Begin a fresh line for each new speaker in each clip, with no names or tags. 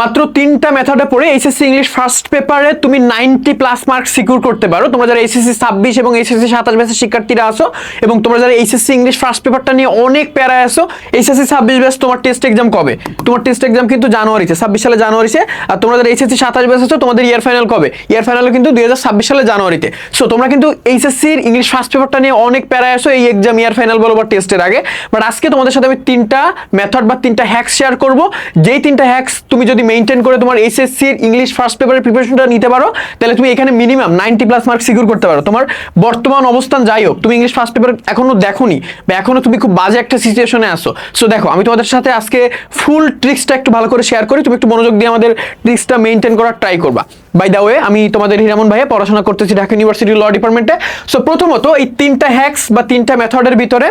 মাত্র তিনটা মেথডে পড়ে এইচএসসি ইংলিশ ফার্স্ট পেপারে তুমি নাইনটি প্লাস মার্ক সিকিউর করতে পারো। তোমরা যারা এইচএসসি ছাব্বিশ এবং এইচএসসি সাতাশ ব্যাচের শিক্ষার্থীরা আসো এবং তোমরা যারা এইচএসসি ইংলিশ ফার্স্ট পেপারটা নিয়ে অনেক প্যারায় আসো এইচএসসি ছাব্বিশ ব্যাচ তোমার টেস্ট এক্সাম কবে? তোমার টেস্ট এক্সাম কিন্তু জানুয়ারিতে, ছাব্বিশ সালে জানুয়ারিতে। আর তোমরা যারা এইচএসসি সাতাশ ব্যাচ আছো, তোমাদের ইয়ার ফাইনাল কবে? ইয়ার ফাইনাল কিন্তু দুই হাজার ছাব্বিশ সালে জানুয়ারিতে। সো তোমরা কিন্তু এইচএসসির ইংলিশ ফার্স্ট পেপারটা নিয়ে অনেক প্যারায় আসো এই এক্সাম ইয়ার ফাইনাল বলো বা টেস্টের আগে। বাট আজকে তোমাদের সাথে আমি তিনটা মেথড বা তিনটা হ্যাক্স শেয়ার করব। যেই তিনটা হ্যাক্স তুমি যদি মেনটেন করে তোমার এসএসসির ইংলিশ ফার্স্ট পেপারের প্রিপারেশনটা নিতে পারো, তাহলে তুমি এখানে minimum ninety plus mark secure করতে পারো। তোমার বর্তমান অবস্থান যাই হোক, তুমি ইংলিশ ফার্স্ট পেপার এখনও দেখোনি বা এখনও তুমি খুব বাজে একটা সিচুয়েশনে আসো সো দেখো, আমি তোমাদের সাথে আজকে ফুল ট্রিক্সটা একটু ভালো করে শেয়ার করি, তুমি একটু মনোযোগ দিয়ে আমাদের ট্রিক্সটা মেনটেন করার ট্রাই করবা। বাই দা ওয়ে আমি তোমাদের হিরামন ভাইয়া পড়াশোনা করতেছি ঢাকা ইউনিভার্সিটির ল ডিপার্টমেন্টে সো প্রথমত এই তিনটা হ্যাক্স বা তিনটা মেথডের ভিতরে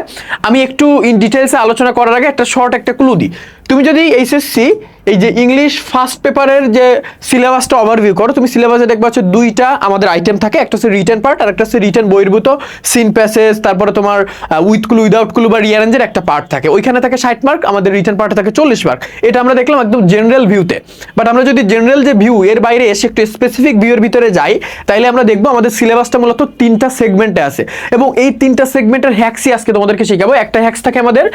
আমি একটু ইন ডিটেলসে আলোচনা করার আগে একটা শর্ট একটা ক্লু দিই। তুমি যদি এইচএসসি এই যে ইংলিশ ফার্স্ট পেপারের যে সিলেবাসটা ওভারভিউ করো, তুমি সিলেবাসে দেখবা হচ্ছে দুইটা আমাদের আইটেম থাকে। একটা হচ্ছে রিটার্ন পার্ট আর একটা হচ্ছে রিটার্ন বহির্ভূত সিন প্যাসেজ তারপরে তোমার উইথ ক্লু উইদাউট ক্লু বা রিয়ারেঞ্জের একটা পার্ট থাকে। ওইখানে থাকে ষাট মার্ক আমাদের রিটার্ন পার্টে থাকে চল্লিশ মার্ক এটা আমরা দেখলাম একদম জেনারেল ভিউতে বাট আমরা যদি জেনারেল যে ভিউ এর বাইরে এসে একটু স্পেসিফিক ভিউয়ের ভিতরে যাই, তাইলে আমরা দেখব আমাদের সিলেবাসটা মূলত তিনটা সেগমেন্টে আছে। এবং এই তিনটা সেগমেন্টের হ্যাক্সই আজকে তোমাদেরকে শেখাবো। একটা হ্যাক্স থাকে আমাদের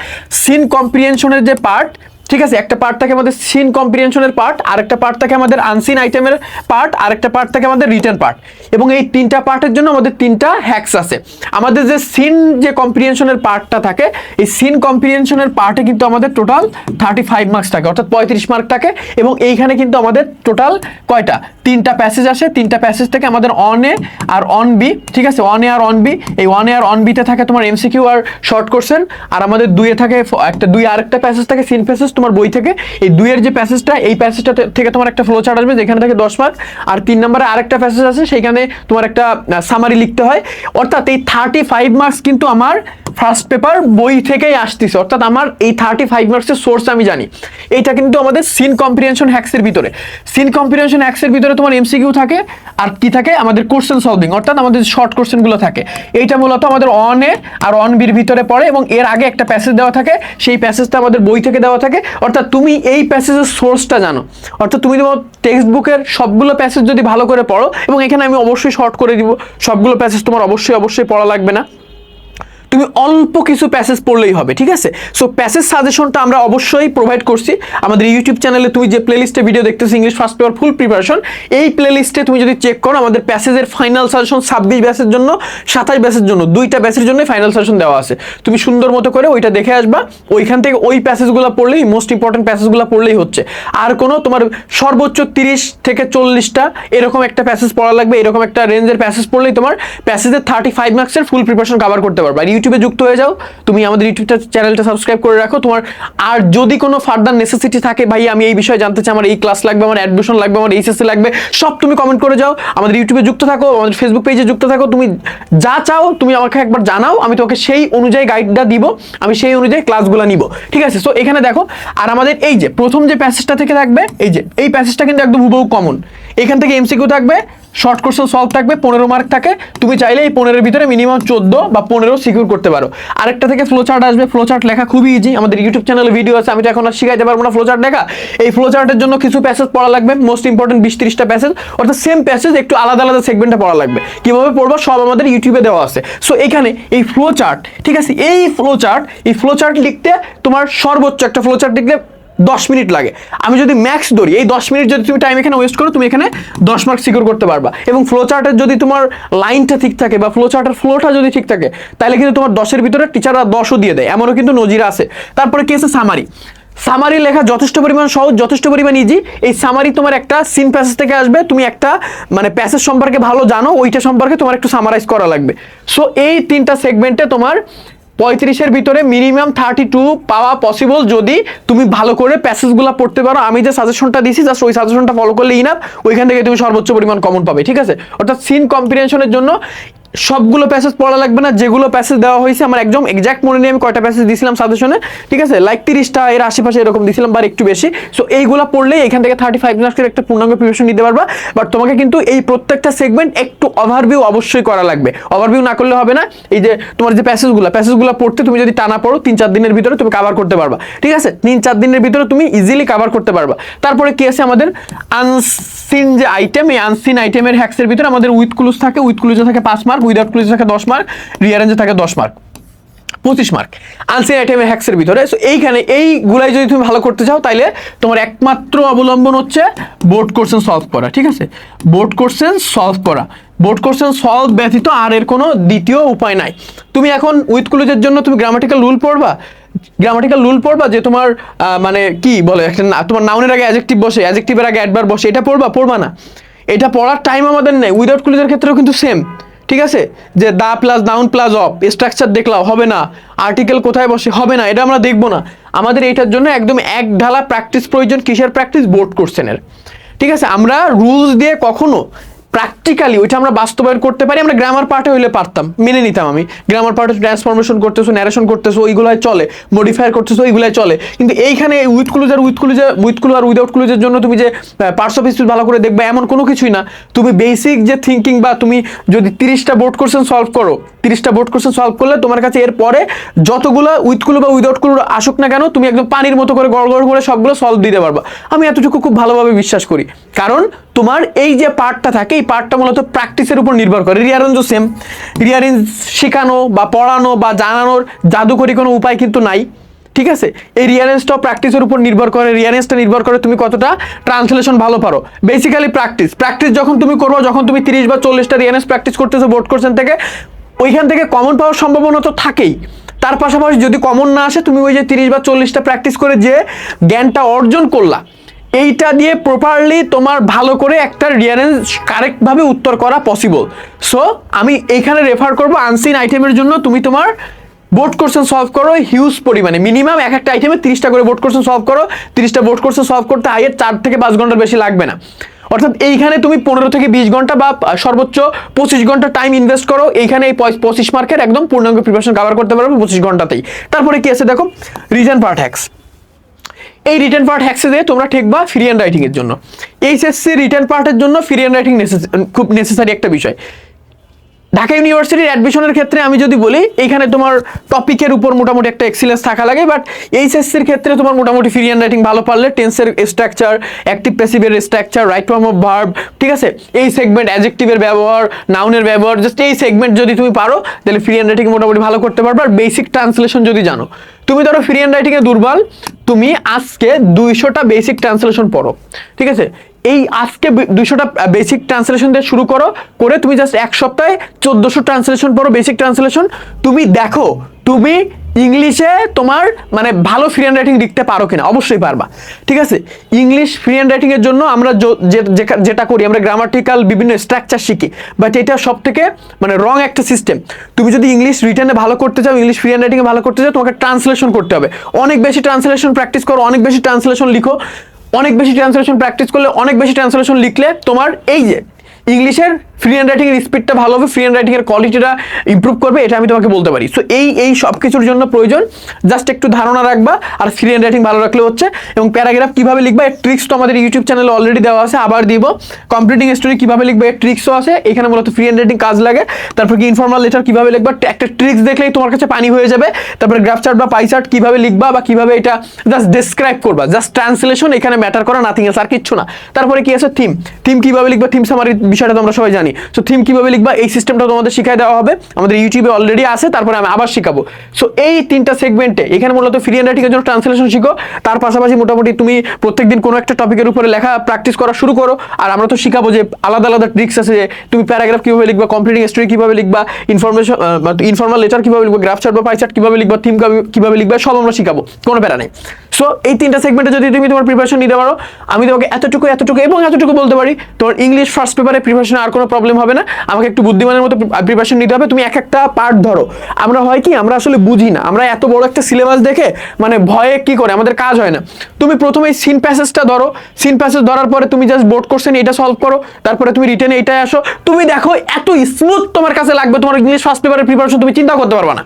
সিন কম্প্রিহেনশনের যে পার্ট ঠিক আছে, একটা পার্ট থাকে আমাদের সিন কম্প্রিহেনশনের পার্ট আর একটা পার্ট থাকে আমাদের আনসিন আইটেমের পার্ট আর একটা পার্ট থাকে আমাদের রিটার্ন পার্ট এবং এই তিনটা পার্টের জন্য আমাদের তিনটা হ্যাক্স আছে। আমাদের যে সিন যে কম্প্রিহেনশনের পার্টটা থাকে, এই সিন কম্প্রিহেনশনের পার্টে কিন্তু আমাদের টোটাল থার্টি ফাইভ মার্কস থাকে, অর্থাৎ পঁয়ত্রিশ মার্ক থাকে। এবং এইখানে কিন্তু আমাদের টোটাল কয়টা? তিনটা প্যাসেজ আসে, তিনটা প্যাসেজ থেকে আমাদের অন এ আর অন বি ঠিক আছে? অন এ আর অন বি এই অন এ আর অন বিতে থাকে তোমার এমসিকিউ আর শর্ট কোশ্চেন আর আমাদের দুইয়ে থাকে একটা দুই আরেকটা প্যাসেজ থাকে সিন প্যাসেজ তোমার বই থেকে। এই দুইয়ের যে প্যাসেজটা এই প্যাসেজটা থেকে তোমার একটা ফ্লো চার্ট আসবে, যেখানে থাকে দশ মার্ক আর তিন নম্বরে আরেকটা প্যাসেজ আছে সেখানে তোমার একটা সামারি লিখতে হয়। অর্থাৎ এই থার্টি ফাইভ মার্কস কিন্তু আমার ফার্স্ট পেপার বই থেকেই আসতেছে। অর্থাৎ আমার এই থার্টি ফাইভ মার্কসের সোর্স আমি জানি। এইটা কিন্তু আমাদের সিন কম্প্রিহেনশন হ্যাক্সের ভিতরে। সিন কম্প্রিহেনশন হ্যাক্সের ভিতরে তোমার এমসিকিউ থাকে, আর কি থাকে? আমাদের কোশ্চেন সলভিং অর্থাৎ আমাদের শর্ট কোশ্চেনগুলো থাকে। এইটা মূলত আমাদের অন এ আর অন বির ভিতরে পড়ে, এবং এর আগে একটা প্যাসেজ দেওয়া থাকে। সেই প্যাসেজটা আমাদের বই থেকে দেওয়া থাকে। অর্থাৎ তুমি এই প্যাসেজের সোর্সটা জানো। অর্থাৎ তুমি তোমার টেক্সট বুকের সবগুলো প্যাসেজ যদি ভালো করে পড়ো, এবং এখানে আমি অবশ্যই শর্ট করে দিব, সবগুলো প্যাসেজ তোমার অবশ্যই অবশ্যই পড়া লাগবে না। তুমি অল্প কিছু প্যাসেজ পড়লেই হবে, ঠিক আছে? সো প্যাসেজ সাজেশনটা আমরা অবশ্যই প্রোভাইড করছি। আমাদের ইউটিউব চ্যানেলে তুমি যে প্লেলিস্টে ভিডিও দেখতেছো English first paper full preparation এই প্লেলিস্টে তুমি যদি চেক করো, আমাদের প্যাসেজের ফাইনাল সাজেশন ছাব্বিশ ব্যাসের জন্য, সাতাশ ব্যাসের জন্য, দুইটা ব্যাসের জন্য ফাইনাল সাজেশন দেওয়া আছে। তুমি সুন্দর মতো করে ওইটা দেখে আসবা। ওইখান থেকে ওই প্যাসেজগুলো পড়লেই মোস্ট ইম্পর্টেন্ট প্যাসেজগুলো পড়লেই হচ্ছে। আর কোনো তোমার সর্বোচ্চ তিরিশ থেকে চল্লিশটা এরকম একটা প্যাসেজ পড়া লাগবে, এরকম একটা রেঞ্জের প্যাসেজ পড়লেই তোমার প্যাসেজের থার্টি ফাইভ মার্কসের ফুল প্রিপারেশন কভার করতে পারবে। ইউটিউবে যুক্ত হয়ে যাও। তুমি আমাদের ইউটিউবটা চ্যানেলটা সাবস্ক্রাইব করে রাখো। তোমার আর যদি কোনো ফার্দার নেসেসিটি থাকে, ভাই, আমি এই বিষয়ে জানতে চাই, আমার এই ক্লাস লাগবে, আমার অ্যাডমিশন লাগবে, আমার এইচএসসি লাগবে, সব তুমি কমেন্ট করে যাও। আমাদের ইউটিউবে যুক্ত থাকো, আমাদের ফেসবুক পেজে যুক্ত থাকো। তুমি যা চাও, তুমি আমাকে একবার জানাও। আমি তোমাকে সেই অনুযায়ী গাইডটা দিব। আমি সেই অনুযায়ী ক্লাসগুলো নিব। ঠিক আছে? সো এখানে দেখো, আর আমাদের এই যে, প্রথম যে প্যাসেজটা থেকে থাকবে, এই যে, এই প্যাসেজটা কিন্তু একদম হুবহু কমন এখান থেকে এমসিকিউ থাকবে শর্ট কোশ্চেন সলভ থাকবে, পনেরো মার্ক থাকে। তুমি চাইলে এই পনেরোর ভিতরে মিনিমাম চোদ্দ বা পনেরো সিকিউর করতে পারো। আরেকটা থেকে ফ্লো চার্ট আসবে। ফ্লো চার্ট লেখা খুবই ইজি আমাদের ইউটিউব চ্যানেলে ভিডিও আছে, আমি তো এখন আর শিখাইতে পারব না ফ্লো চার্ট লেখা। এই ফ্লো চার্টের জন্য কিছু প্যাসেজ পড়া লাগবে। মোস্ট ইম্পর্টেন্ট বিশ তিরিশটা প্যাসেজ অর্থাৎ সেম প্যাসেজ একটু আলাদা আলাদা সেগমেন্টে পড়া লাগবে। কীভাবে পড়ব? সব আমাদের ইউটিউবে দেওয়া আছে। সো এখানে এই ফ্লো চার্ট ঠিক আছে? এই ফ্লো চার্ট এই ফ্লো চার্ট লিখতে তোমার সর্বোচ্চ একটা ফ্লো চার্ট লিখতে দশ মিনিট লাগে। আমি যদি ম্যাক্স ধরি, এই দশ মিনিট যদি তুমি টাইম এখানে ওয়েস্ট করো, তুমি এখানে দশ মার্ক সিকিউর করতে পারবা। এবং ফ্লো চার্টের যদি তোমার লাইনটা ঠিক থাকে বা ফ্লো চার্টের ফ্লোটা যদি ঠিক থাকে, তাহলে কিন্তু তোমার দশের ভিতরে টিচাররা দশও দিয়ে দেয়। এমনও কিন্তু নজির আছে। তারপরে কি আছে? সামারি সামারি লেখা যথেষ্ট পরিমাণ সহজ, যথেষ্ট পরিমাণ ইজি এই সামারি তোমার একটা সিন প্যাসেজ থেকে আসবে। তুমি একটা মানে প্যাসেজ সম্পর্কে ভালো জানো, ওইটা সম্পর্কে তোমার একটু সামারাইজ করা লাগবে। সো এই তিনটা সেগমেন্টে তোমার পঁয়ত্রিশের ভিতরে মিনিমাম থার্টি টু পাওয়া পসিবল যদি তুমি ভালো করে প্যাসেজগুলো পড়তে পারো। আমি যে সাজেশনটা দিছি জাস্ট ওই সাজেশনটা ফলো করলে ইনাফ ওইখান থেকে তুমি সর্বোচ্চ পরিমাণ কমন পাবে, ঠিক আছে? অর্থাৎ সিন কম্পিটিশনের জন্য সবগুলো প্যাসেজ পড়া লাগবে না, যেগুলো প্যাসেজ দেওয়া হয়েছে, আমার একদম এক্সাক্ট মনে নেই, আমি কয়টা প্যাসেজ দিয়েছিলাম সাজেশনে ঠিক আছে? লাইক তিরিশটা, এর আশেপাশে এরকম দিয়েছিলাম বা একটু বেশি। সো এইগুলো পড়লেই এখান থেকে থার্টি ফাইভ মার্কসের একটা পূর্ণাঙ্গ প্রিপারেশন নিতে পারবা। বাট তোমাকে কিন্তু এই প্রত্যেকটা সেগমেন্ট একটু ওভারভিউ অবশ্যই করা লাগবে। ওভারভিউ না করলে হবে না। এই যে তোমার যে প্যাসেজগুলো প্যাসেজগুলো পড়তে তুমি যদি টানা পড়ো, তিন চার দিনের ভিতরে তুমি কভার করতে পারবা। ঠিক আছে? তিন চার দিনের ভিতরে তুমি ইজিলি কভার করতে পারবা। তারপরে কি আছে আমাদের? আনসিন যে আইটেম এই আনসিন আইটেমের হ্যাক্সের ভিতরে আমাদের উইথ ক্লুজ থাকে। উইথ ক্লুজে থাকে পাঁচ মার্ক উইদাউট ক্লুজে থাকে দশ মার্ক রিয়ারেঞ্জে থাকে দশ মার্ক পঁচিশ মার্ক আনসিন আইটেমের হ্যাক্সের ভিতরে। সো এইখানে এইগুলাই যদি তুমি ভালো করতে চাও, তাইলে তোমার একমাত্র অবলম্বন হচ্ছে বোর্ড কোশ্চেন সলভ করা, ঠিক আছে? বোর্ড কোশ্চেন সলভ করা। বোর্ড কোশ্চেন সলভ ব্যতীত আর এর কোনো দ্বিতীয় উপায় নাই। তুমি এখন উইথ ক্লুজের জন্য তুমি গ্রামাটিক্যাল রুল পড়বা। গ্রামাটিক্যাল রুল পড়বা যে তোমার মানে কি বলে, একটা তোমার নাউনের আগে অ্যাজেক্টিভ বসে অ্যাজেক্টিভের আগে অ্যাডভার বসে, এটা পড়বা? পড়বা না। এটা পড়ার টাইম আমাদের নেই। উইদাউট ক্লুজের ক্ষেত্রেও কিন্তু সেম ঠিক আছে? যে the plus down plus of, structure দেখলাম হবে না। আর্টিকেল কোথায় বসে, হবে না, এটা আমরা দেখব না। আমাদের এটার জন্য একদম এক ঢালা প্র্যাকটিস প্রয়োজন, কিসের প্র্যাকটিস বোর্ড কোশ্চেনের। ঠিক আছে? আমরা রুলস দিয়ে কখনো প্র্যাকটিক্যালি ওইটা আমরা বাস্তবায়ন করতে পারি, আমরা গ্রামার পার্টে হইলে পারতাম। মেনে নিতাম আমি। গ্রামার পার্টে ট্রান্সফরমেশন করতেছো ন্যারেশন করতেছো ওইগুলোয় চলে। মডিফায়ার করতেছো ওইগুলোয় চলে। কিন্তু এইখানে উইথ ক্লুজার উইথ ক্লুজার উইথ ক্লু আর উইদাউট ক্লুজের জন্য তুমি যে পার্টস অফ স্পিচ ভালো করে দেখবে, এমন কোনো কিছুই না। তুমি বেসিক যে থিঙ্কিং বা তুমি যদি তিরিশটা বোর্ড কোশ্চেন সলভ করো তিরিশটা বোর্ড কোশ্চেন সলভ করলে তোমার কাছে এর পরে যতগুলো উইথ ক্লু বা উইদাউট ক্লু আসুক না কেন, তুমি একদম পানির মতো করে গড় গড় করে সবগুলো সলভ দিতে পারবা। আমি এতটুকু খুব ভালোভাবে বিশ্বাস করি। কারণ তোমার এই যে পার্টটা থাকে, এই পার্টটা মূলত প্র্যাকটিসের উপর নির্ভর করে। রিয়ারেঞ্জও সেম রিয়ারেঞ্জ শেখানো বা পড়ানো বা জানানোর জাদুকরি কোনো উপায় কিন্তু নাই। ঠিক আছে? এই রিয়ারেন্সটাও প্র্যাকটিসের উপর নির্ভর করে। রিয়ারেন্সটা নির্ভর করে তুমি কতটা ট্রান্সলেশন ভালো পারো। বেসিক্যালি প্র্যাকটিস প্র্যাকটিস যখন তুমি করব, যখন তুমি তিরিশ বা চল্লিশটা রিয়ারেন্স প্র্যাকটিস করতেছো বোর্ড কোর্সেন থেকে ওইখান থেকে কমন পাওয়ার সম্ভাবনা তো থাকেই। তার পাশাপাশি যদি কমন না আসে, তুমি ওই যে তিরিশ বা চল্লিশটা প্র্যাকটিস করে যে জ্ঞানটা অর্জন করলা, এইটা দিয়ে প্রপারলি তোমার ভালো করে একটা রিয়ারেন্স কারেক্টভাবে উত্তর করা পসিবল সো আমি এইখানে রেফার করব আনসিন আইটেমের জন্য তুমি তোমার বোর্ড কোশ্চেন সলভ করো হিউজ পরিমাণে মিনিমাম এক একটা আইটেমে তিরিশটা করে বোর্ড কোশ্চেন সলভ করো, তিরিশটা বোর্ড কোশ্চেন সলভ করতে হাইয়ের চার থেকে পাঁচ ঘণ্টার বেশি লাগবে না। অর্থাৎ এইখানে তুমি পনেরো থেকে বিশ ঘণ্টা বা সর্বোচ্চ পঁচিশ ঘণ্টা টাইম ইনভেস্ট করো। এইখানে এই পঁচিশ মার্কের একদম পূর্ণাঙ্গ প্রিপারেশন কভার করতে পারবে পঁচিশ ঘন্টাতেই। তারপরে কি আছে দেখো? রিটার্ন পার্ট হ্যাক্স এই রিটার্ন পার্ট হ্যাক্সে দিয়ে তোমরা ঠেকবা ফ্রি হ্যান্ড রাইটিংয়ের জন্য। এইচএসসি রিটার্ন পার্টের জন্য ফ্রি হ্যান্ড রাইটিং খুব নেসেসারি একটা বিষয়। ঢাকা ইউনিভার্সিটির অ্যাডমিশনের ক্ষেত্রে আমি যদি বলি, এইখানে তোমার টপিকের উপর মোটামুটি একটা এক্সিলেন্স থাকা লাগে বাট এইচএসসির ক্ষেত্রে তোমার মোটামুটি ফ্রি হ্যান্ড রাইটিং ভালো পারলে টেন্সের structure active প্যাসিভের structure right form of verb ঠিক আছে? এই সেগমেন্ট অ্যাজেক্টিভের ব্যবহার নাউনের ব্যবহার জাস্ট এই সেগমেন্ট যদি তুমি পারো, তাহলে ফ্রি হ্যান্ড রাইটিং মোটামুটি ভালো করতে পারবে, আর বেসিক ট্রান্সলেশন যদি জানো, তুমি ধরো ফ্রি হ্যান্ড রাইটিংয়ে দুর্বল, তুমি আজকে দুইশোটা বেসিক ট্রান্সলেশন পড়ো, ঠিক আছে? এই আজকে দুইশোটা বেসিক ট্রান্সলেশন দিয়ে শুরু করো, করে তুমি জাস্ট এক সপ্তাহে চোদ্দোশো ট্রান্সলেশন পড়ো বেসিক ট্রান্সলেশন তুমি দেখো, তুমি ইংলিশে তোমার মানে ভালো ফ্রি হ্যান্ড রাইটিং লিখতে পারো কিনা, অবশ্যই পারবা। ঠিক আছে? ইংলিশ ফ্রি হ্যান্ড রাইটিং এর জন্য আমরা যেটা করি, আমরা গ্রামাটিক্যাল বিভিন্ন স্ট্রাকচার শিখি বাট এটা সব থেকে মানে রং একটা সিস্টেম তুমি যদি ইংলিশ রিটার্নে ভালো করতে চাও, ইংলিশ ফ্রি হ্যান্ড রাইটিংয়ে ভালো করতে চাও, তোমাকে ট্রান্সলেশন করতে হবে। অনেক বেশি ট্রান্সলেশন প্র্যাকটিস করো, অনেক বেশি ট্রান্সলেশন লিখো। অনেক বেশি ট্রান্সলেশন প্র্যাকটিস করলে অনেক বেশি ট্রান্সলেশন লিখলে তোমার এই যে ইংলিশের ফ্রি হ্যান্ড রাইটিং এর স্পিডটা ভালো হবে ফ্রি হ্যান্ড রাইটিং এর কোয়ালিটিটা ইমপ্রুভ করবে, এটা আমি তোমাকে বলতে পারি। সো এই এই সব কিছুর জন্য প্রয়োজন জাস্ট একটু ধারণা রাখবা, আর ফ্রি হ্যান্ড রাইটিং ভালো রাখলে হচ্ছে, এবং প্যারাগ্রাফ কীভাবে লিখবা, এর ট্রিক্স তো আমাদের ইউটিউব চ্যানেলে অলরেডি দেওয়া আছে, আবার দিব। কমপ্লিটিং স্টোরি কীভাবে লিখবে, এর ট্রিক্সও আছে, এখানে মূলত ফ্রি হ্যান্ড রাইটিং কাজ লাগে। তারপর কি ইনফর্মাল লেটার কীভাবে লিখবা একটা ট্রিক্স দেখলেই তোমার কাছে পানি হয়ে যাবে। তারপরে গ্রাফ চার্ট বা পাই চার্ট কীভাবে লিখবা, বা কীভাবে এটা জাস্ট ডেসক্রাইব করবা। জাস্ট ট্রান্সলেশন এখানে ম্যাটার করা নাথিং এস আর কিচ্ছু না। তারপরে কি আছে থিম থিম কীভাবে লিখবা থিম সামারি বিষয়টা তোমরা সবাই জানি সো থিম কীভাবে লিখবা? এই সিস্টেমটা তোমাদের শিখাই দেওয়া হবে। আমাদের ইউটিউবে অলরেডি আছে, তারপরে আমি আবার শিখাবো। সো এই তিনটা সেগমেন্টে এখানে মূলত ফ্রি হ্যান্ড রাইটিংয়ের জন্য ট্রান্সলেশন শিখো। তার পাশাপাশি মোটামুটি তুমি প্রত্যেকদিন কোনো একটা টপিকের উপরে লেখা প্র্যাকটিস করা শুরু করো। আর আমরা তো শিখাবো যে আলাদা আলাদা ট্রিক্স আছে যে তুমি প্যারাগ্রাফ কীভাবে লিখবা কমপ্লিটিং স্টোরি কীভাবে লিখবা ইনফরমেশন ইনফর্মাল লেটার কীভাবে লিখবা গ্রাফ চার্ট বা পাই চার্ট কীভাবে লিখবা থিম কীভাবে লিখবা, সব আমরা শিখাবো। কোনো প্যারা নেই। সো এই তিনটা সেগমেন্টে যদি তুমি তোমার প্রিপারেশন নিতে পারো, আমি তোমাকে এতটুকু এতটুকু এবং এতটুকু বলতে পারি, তোমার ইংলিশ ফার্স্ট পেপারে প্রিপারেশন আর কোনো প্রবলেম হবে না। আমাকে একটু বুদ্ধিমানের মতো প্রিপারেশন নিতে হবে। তুমি এক একটা পার্ট ধরো। আমরা হয় কি, আমরা আসলে বুঝি না। আমরা এত বড় একটা সিলেবাস দেখে মানে ভয়ে কি করে, আমাদের কাজ হয় না। তুমি প্রথমে সিন প্যাসেজটা ধরো। সিন প্যাসেজ ধরার পরে তুমি জাস্ট বোর্ড কোশ্চেন এটা সলভ করো। তারপরে তুমি রিটেনে এটাই আসো। তুমি দেখো, এত স্মুথ তোমার কাছে লাগবে। তোমার ইংলিশ ফার্স্ট পেপারের প্রিপারেশন তুমি চিন্তা করতে পারবে না।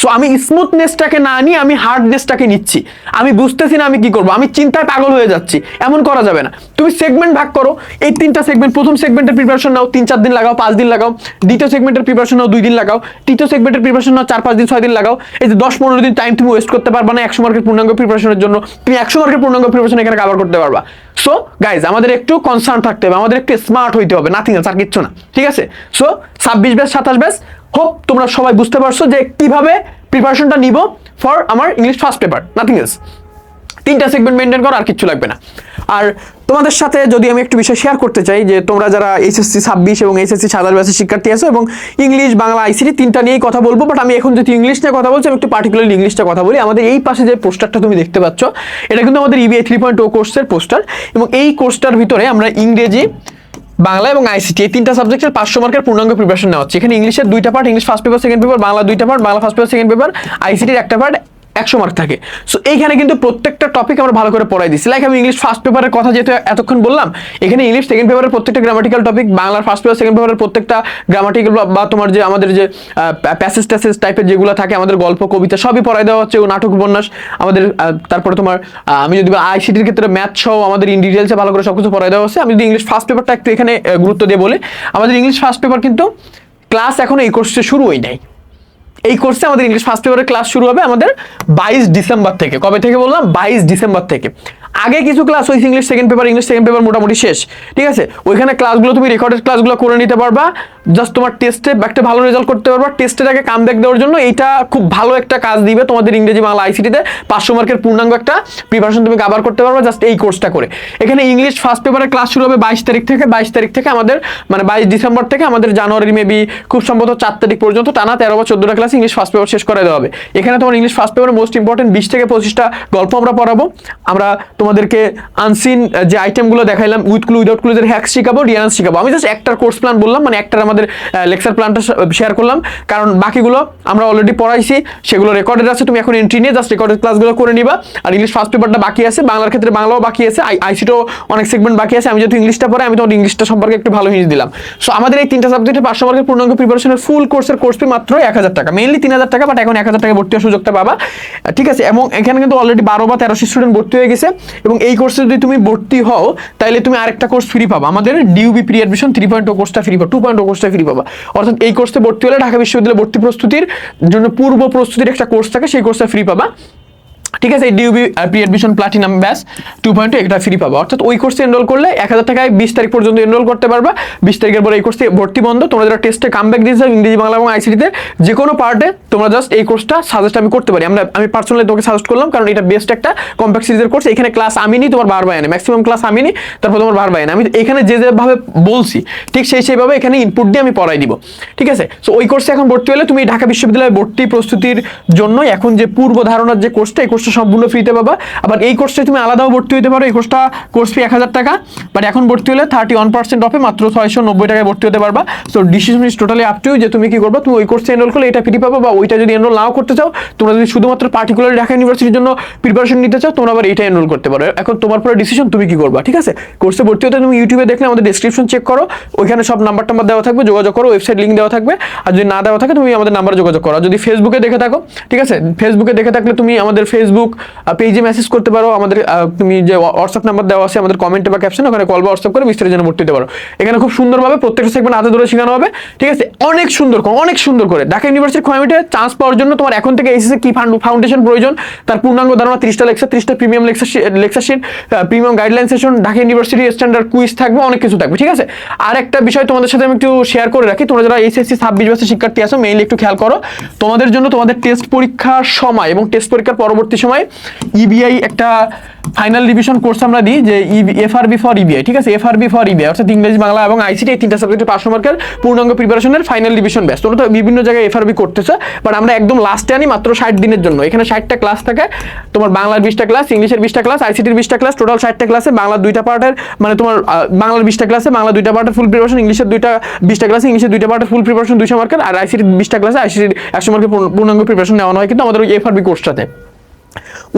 সো আমি স্মুথনেসটাকে না নিয়ে আমি হার্ডনেসটাকে নিচ্ছি। আমি বুঝতেছি না আমি কি করব, আমি চিন্তায় পাগল হয়ে যাচ্ছি। এমন করা যাবে না। তুমি সেগমেন্ট ভাগ করো। এই তিনটা সেগমেন্ট প্রথম সেগমেন্টের প্রিপারেশন নাও, তিন চার দিন লাগাও, পাঁচ দিন লাগাও। দ্বিতীয় সেগমেন্টের প্রিপারেশন নাও, দুই দিন লাগাও। তৃতীয় সেগমেন্টের প্রিপারেশন নাও, চার, পাঁচ দিন, ছয় দিন লাগাও। এই যে দশ, পনেরো দিন টাইম তুমি ওয়েস্ট করতে পারবা না একশো মার্কের পূর্ণাঙ্গ প্রিপারেশনের জন্য। তুমি একশো মার্কের পূর্ণাঙ্গ প্রিপারেশন এখানে কভার করতে পারবা। সো গাইজ আমাদের একটু কনসার্ন থাকতে হবে, আমাদের একটু স্মার্ট হইতে হবে। নাথিং আর কিচ্ছু না। ঠিক আছে? সো ছাব্বিশ ব্যাস সাতাশ ব্যাস হোপ তোমরা সবাই বুঝতে পারছ যে কীভাবে প্রিপারেশনটা নিব ফর আমার English first paper nothing else তিনটা সেগমেন্ট মেনটেন করো, আর কিচ্ছু লাগবে না। আর তোমাদের সাথে যদি আমি একটু বিষয় শেয়ার করতে চাই, যে তোমরা যারা এইচএসসি ছাব্বিশ এবং এইচএসসি সাতাশ ব্যাচের শিক্ষার্থী আছো এবং ইংলিশ বাংলা আইসিটি তিনটা নিয়েই কথা বলব বাট আমি এখন যদি ইংলিশ নিয়ে কথা বলছি, আমি একটু পার্টিকুলারলি ইংলিশটা কথা বলি। আমাদের এই পাশে যে পোস্টারটা তুমি দেখতে পাচ্ছ, এটা কিন্তু আমাদের ইবিআই থ্রি পয়েন্ট ও কোর্সের পোস্টার এবং এই কোর্সটার ভিতরে আমরা ইংরেজি বাংলা এবং আইসিটি, এই তিনটা সাবজেক্টের পাঁচশো মার্কের পূর্ণাঙ্গ প্রিপারেশন নেওয়া হচ্ছে। এখানে ইংলিশের দুইটা part English first paper second paper Bangla দুইটা part Bangla first paper second paper আইসিটির একটা পার্ট একশো মার্ক থাকে। সো এইখানে কিন্তু প্রত্যেকটা টপিক আমরা ভালো করে পড়াই দিচ্ছি লাইক আমি ইংলিশ ফার্স্ট পেপারের কথা যেহেতু এতক্ষণ বললাম, এখানে ইংলিশ সেকেন্ড পেপারের প্রত্যেকটা গ্রামাটিক্যাল টপিক বাংলার ফার্স্ট পেপার সেকেন্ড পেপারের প্রত্যেকটা গ্রামাটিক্যাল বা তোমার যে আমাদের যে প্যাসেজ ট্যাসেজ টাইপের যেগুলো থাকে, আমাদের গল্প, কবিতা, সবই পড়াই দেওয়া হচ্ছে। নাটক, উপন্যাস, আমাদের তারপরে তোমার আমি যদি আইসিটির ক্ষেত্রে ম্যাথ সহ আমাদের ইন ডিটেলসে ভালো করে সব কিছু পড়াই দেওয়া হচ্ছে, আমি যদি ইংলিশ ফার্স্ট পেপারটা একটু এখানে গুরুত্ব দিয়ে বলি, আমাদের ইংলিশ ফার্স্ট পেপার কিন্তু ক্লাস এখনও এই কোর্সে শুরু হয় নাই। এই কোর্সে আমাদের ইংলিশ ফার্স্ট পেপারের ক্লাস শুরু হবে আমাদের বাইশ ডিসেম্বর থেকে। কবে থেকে বললাম? বাইশ ডিসেম্বর থেকে। আগে কিছু ক্লাস হয়েছে English second paper English second paper মোটামুটি শেষ, ঠিক আছে? ওইখানে ক্লাসগুলো তুমি রেকর্ডেড ক্লাসগুলো করে নিতে পারবা জাস্ট তোমার টেস্টে একটা ভালো রেজাল্ট করতে পারবা টেস্টের আগে কাম ব্যাক দেওয়ার জন্য এইটা খুব ভালো একটা কাজ দিবে তোমাদের ইংরেজি বাংলা আইসিটিতে পাঁচশো মার্কের পূর্ণাঙ্গ একটা প্রিপারেশন তুমি কাভার করতে পারবা জাস্ট এই কোর্সটা করে। এখানে ইংলিশ ফার্স্ট পেপারের ক্লাস শুরু হবে বাইশ তারিখ থেকে, বাইশ তারিখ থেকে আমাদের মানে বাইশ ডিসেম্বর থেকে আমাদের জানুয়ারি মেবি খুব সম্ভবত চার তারিখ পর্যন্ত টানা তেরো বা চোদ্দটা ক্লাস ইংলিশ ফার্স্ট পেপার শেষ করে দেওয়া হবে। এখানে তোমার ইংলিশ ফার্স্ট পেপারের মোস্ট ইম্পর্টেন্ট বিশ থেকে পঁচিশটা গল্প আমরা পড়াবো। আমরা তোমাদেরকে আনসিন যে আইটেমগুলো দেখাইলাম উইথ ক্লু উইদাউট ক্লুজের হ্যাক্স শিখাবো রিয়ান্স শিখাবো। আমি জাস্ট একটার কোর্স প্ল্যান বললাম মানে একটার আমাদের লেকচার প্ল্যানটা শেয়ার করলাম। কারণ বাকিগুলো আমরা অলরেডি পড়াইছি, সেগুলো রেকর্ডেড আছে, তুমি এখন এন্ট্রি নিয়ে জাস্ট রেকর্ডেড ক্লাসগুলো করে নিবা। আর ইংলিশ ফার্স্ট পেপারটা বাকি আছে, বাংলার ক্ষেত্রে বাংলাও বাকি আছে আইসিটিও অনেক সেগমেন্ট বাকি আছে, আমি যেহেতু ইংলিশটা পড়ে আমি তোমার ইংলিশটা সম্পর্কে একটু ভালো জিনিস দিলাম। সো আমাদের এই তিনটা সাবজেক্টের পাঁচশো মার্কের পূর্ণাঙ্গ প্রিপারেশনের ফুল কোর্সের কোর্স ফি মাত্র এক হাজার টাকা। মেইনলি তিন হাজার টাকা বাট এখন এক হাজার টাকা ভর্তি হওয়ার সুযোগটা পাবা। ঠিক আছে, এবং এখানে কিন্তু অলরেডি বারো বা তেরোশো স্টুডেন্ট ভর্তি হয়ে গেছে। এবং এই কোর্সে যদি তুমি ভর্তি হও তাহলে তুমি আরেকটা কোর্স ফ্রি পাবা। আমাদের DU B pre admission three point O কোর্সটা ফ্রি পাবা টু পয়েন্ট ও কোর্সটা ফ্রি পাবা। অর্থাৎ এই কোর্সে ভর্তি হলে ঢাকা বিশ্ববিদ্যালয়ে ভর্তি প্রস্তুতির জন্য পূর্ব প্রস্তুতির একটা কোর্স থাকে, সেই কোর্সটা ফ্রি পাবা। ঠিক আছে DU B pre admission platinum batch two point এটা ফ্রি পাবো। অর্থাৎ ওই কোর্সে এনরোল করলে এক হাজার টাকায় বিশ তারিখ পর্যন্ত এনরোল করতে পারবা। বিশ তারিখের পরে এই কোর্সে ভর্তি বন্ধ। তোমরা যারা টেস্টে কাম ব্যাক দিয়েছ, ইংরেজি, বাংলা এবং আইসিটিতে যে কোনো পার্টে তোমরা জাস্ট এই কোর্সটা সাজেস্ট আমি করতে পারি। আমরা, আমি পার্সোনালি তোমাকে সাজেস্ট করলাম, কারণ এটা বেস্ট একটা কম্প্যাক্ট সিরিজের কোর্স এখানে ক্লাস আমি নিই তোমার বার বাইনে ম্যাক্সিমাম ক্লাস আমি নিই তারপর তোমার বার বাইনে আমি এখানে যে যেভাবে বলছি, ঠিক সেই সেইভাবে এখানে ইনপুট দিয়ে আমি পড়াই দিব। ঠিক আছে? সো ওই কোর্সে এখন ভর্তি হলে তুমি ঢাকা বিশ্ববিদ্যালয়ে ভর্তি প্রস্তুতির জন্য এখন যে পূর্ব ধারণার যে কোর্সটা এই কোর্সটা সম্পূর্ণ ফ্রিতে পাবা। আবার এই কোর্সে তুমি আলাদাও ভর্তি হতে পারো। এই কোর্সটা কোর্স ফি এক হাজার টাকা। বাট এখন ভর্তি হলে থার্টি ওয়ান পার্সেন্ট অফে মাত্র ছয়শো নব্বই টাকায় ভর্তি হতে পারবা। So decision is totally up to যে তুমি কি করবে। তুমি ওই কোর্সে এনরোল করলে এটা ফ্রি পাবা বা ওইটা যদি এনরোল নাও করতে চাও, তোমরা যদি শুধুমাত্র পার্টিকুলার ঢাকা ইউনিভার্সিটির জন্য প্রিপারেশন নিতে চাও, তোমরা আবার এটা এনরোল করতে পারো। এখন তোমার পরে ডিসিশন তুমি কি করবা, ঠিক আছে? কোর্সে ভর্তি হতে তুমি ইউটিউবে দেখলে আমাদের ডিসক্রিপশন চেক করো। ওইখানে সব নাম্বার টাম্বার দেওয়া থাকবে, যোগাযোগ করো ওয়েবসাইট লিঙ্ক দেওয়া থাকবে। আর যদি না দেওয়া থাকে, তুমি আমাদের নাম্বারে যোগাযোগ করো। যদি ফেসবুকে দেখে থাকো, ঠিক আছে? ফেসবুকে দেখে থাকলে তুমি আমাদের ফেসবুক পেজে মেসেজ করতে পারো। আমাদের তুমি যে হোয়াটসঅ্যাপ নাম্বার দেওয়া আছে, আমাদের কমেন্টে বা ক্যাপশন ওখানে কল বা হোয়াটসঅ্যাপ করে বিস্তারিত জন্য ভর্তি হতে পারো। এখানে খুব সুন্দরভাবে প্রত্যেকটা সেগমেন্ট হাতে ধরে শেখানো হবে। ঠিক আছে? অনেক সুন্দর অনেক সুন্দর করে। ঢাকা ইউনিভার্সিটির খয়ামিটে চান্স পাওয়ার জন্য তোমার এখন থেকে এসএসসি কি ফাউন্ডেশন প্রয়োজন। তার পূর্ণাঙ্গ ধারণা ত্রিশটা lecture, ত্রিশটা premium lecture lecture sheet premium guideline session Dhaka university standard quiz থাকবে, অনেক কিছু থাকবে। ঠিক আছে? আর একটা বিষয় তোমাদের সাথে আমি একটু শেয়ার করে রাখি। তোমরা যারা এইচএসসি ছাব্বিশ বছর শিক্ষার্থী আছো মেইনলি একটু খেয়াল করো। তোমাদের জন্য তোমাদের টেস্ট পরীক্ষার সময় এবং টেস্ট পরীক্ষার পরবর্তী সময় ইবিআই একটা ফাইনাল রিভিশন কোর্স আমরা দিই যে এফআরবি ফর ইবিআই ঠিক আছে? এফআরবি ফর ইবিআই অর্থাৎ ইংরেজি, বাংলা এবং আইসিটি এই তিনটা সাবজেক্টের পাঁচশো মার্কের পূর্ণাঙ্গ প্রিপারেশনের ফাইনাল রিভিশন ব্যাস তোমরা তো বিভিন্ন জায়গায় এফআরবি করতেছে বাট আমরা একদম লাস্টে আনি মাত্র ষাট দিনের জন্য। এখানে ষাটটা ক্লাস থাকে, তোমার বাংলার বিশটা ক্লাস ইংলিশের বিশটা ক্লাস আইসিটির বিশটা ক্লাস টোটাল ষাটটা ক্লাসে বাংলার দুইটা পার্টের মানে তোমার বাংলার বিশটা ক্লাসে বাংলা দুইটা পার্টের ফুল প্রিপারেশন ইংলিশের দুইটা, বিশটা ক্লাসে ইংলিশের দুইটা পার্টের ফুল প্রিপারেশন দুইশো মার্কের আর আইসিটির বিশটা ক্লাসে আইসিটির একশো মার্কের পূর্ণাঙ্গ প্রিপারেশন নেওয়া হয় কিন্তু আমাদের ওই এফআরবি কোর্সটাতে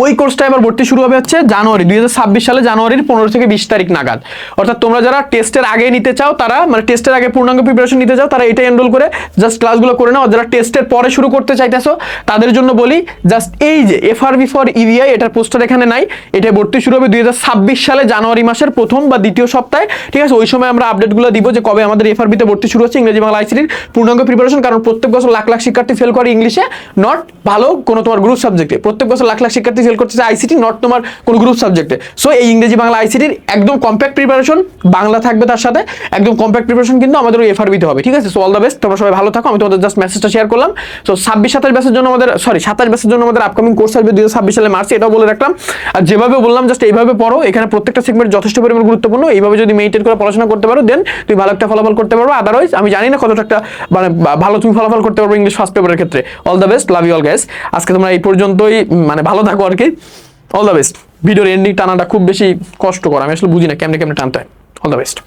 ওই কোর্সটা এবার ভর্তি শুরু হবে হচ্ছে জানুয়ারি, দুই হাজার ছাব্বিশ সালে জানুয়ারির পনেরো থেকে বিশ তারিখ নাগাদ। অর্থাৎ তোমরা যারা টেস্টের আগে নিতে চাও, তারা মানে টেস্টের আগে পূর্ণাঙ্গ প্রিপারেশন নিতে চাও, তারা এটা এনরোল করে জাস্ট ক্লাসগুলো করে নাও। যারা টেস্টের পরে শুরু করতে চাইতেছো, তাদের জন্য বলি জাস্ট এই যে এফআরবি ফর ইভিআই এটার পোস্টার এখানে নাই। এটা ভর্তি শুরু হবে দুই হাজার ছাব্বিশ সালে জানুয়ারি মাসের প্রথম বা দ্বিতীয় সপ্তাহে। ঠিক আছে? ওই সময় আমরা আপডেটগুলো দিব যে কবে আমাদের এফআরবিতে ভর্তি শুরু হচ্ছে ইংরেজি, বাংলা আইসিটির পূর্ণাঙ্গ প্রিপারেশন কারণ প্রত্যেক বছর লাখ লাখ শিক্ষার্থী ফেল করে ইংলিশে নট ভালো কোনো তোমার গ্রুপ সাবজেক্টে প্রত্যেক বছর লাখ লাখ শিক্ষার্থী ফেল করতেছে আইসিটি নট তোমার কোনো গ্রুপ সাবজেক্টে সো এই ইংরেজি বাংলা আইসিটির একদম কম্প্যাক্ট প্রিপারেশন বাংলা থাকবে তার সাথে, একদম কম্প্যাক্ট প্রিপারেশন কিন্তু আমাদের ওই এফআরবিতে হবে, ঠিক আছে? সো অল দ্য বেস্ট তোমরা সবাই ভালো থাকো, আমি তোমাদের জাস্ট মেসেজটা শেয়ার করলাম। সো ছাব্বিশ সাতাশ ব্যাসের জন্য আমাদের সরি সাতাশ ব্যাসের জন্য আমাদের আপকামিং কোর্স আসবে দুই ছাব্বিশ সালে মার্চে, এটাও বলে রাখলাম। আর যেভাবে বললাম জাস্ট এইভাবে পড়ো, এখানে প্রত্যেকটা সেগমেন্ট যথেষ্ট পরিমাণ গুরুত্বপূর্ণ, এইভাবে যদি মেইনটেন করে পড়াশোনা করতে পারো দেন তুমি ভালো একটা ফলাফল করতে পারবে আদারওয়াইজ আমি জানি না কতটা একটা মানে ভালো তুমি ফলাফল করতে পারবে ইংলিশ ফার্স্ট পেপারের ক্ষেত্রে। All the best love you all guys আজকে তোমরা এই পর্যন্তই মানে ভালো থাকো আর কি অল দ্য বেস্ট ভিডিওর এন্ডিং টানাটা খুব বেশি কষ্টকর, আমি আসলে বুঝি না কেমনে কেমনে টানতে হয়। All the best